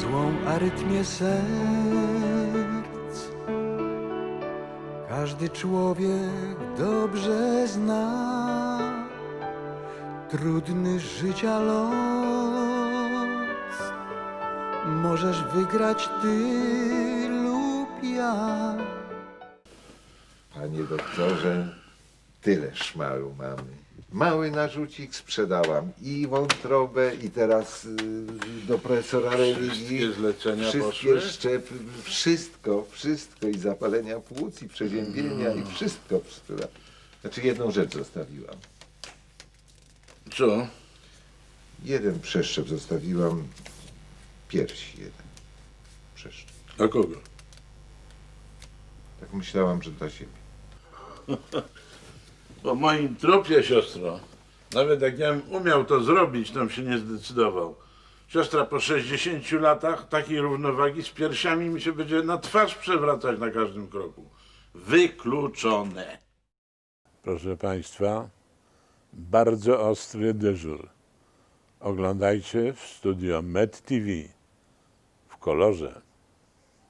złą arytmię serc. Każdy człowiek dobrze zna trudny życia los. Możesz wygrać ty lub ja. Panie doktorze, tyle szmalu mamy. Mały narzucik sprzedałam i wątrobę i teraz y, do profesora religii. Wszystkie zlecenia Wszystkie poszły? szczepy, wszystko, wszystko i zapalenia płuc i przeziębienia i wszystko sprzedałam. Znaczy jedną rzecz zostawiłam. Co? Jeden przeszczep zostawiłam, piersi jeden przeszczep. A kogo? Tak myślałam, że dla siebie. Po moim tropie, siostro. Nawet jak ja umiał to zrobić, bym się nie zdecydował. Siostra po 60 latach takiej równowagi z piersiami mi się będzie na twarz przewracać na każdym kroku. Wykluczone. Proszę Państwa, bardzo ostry dyżur. Oglądajcie w studio Med TV w kolorze.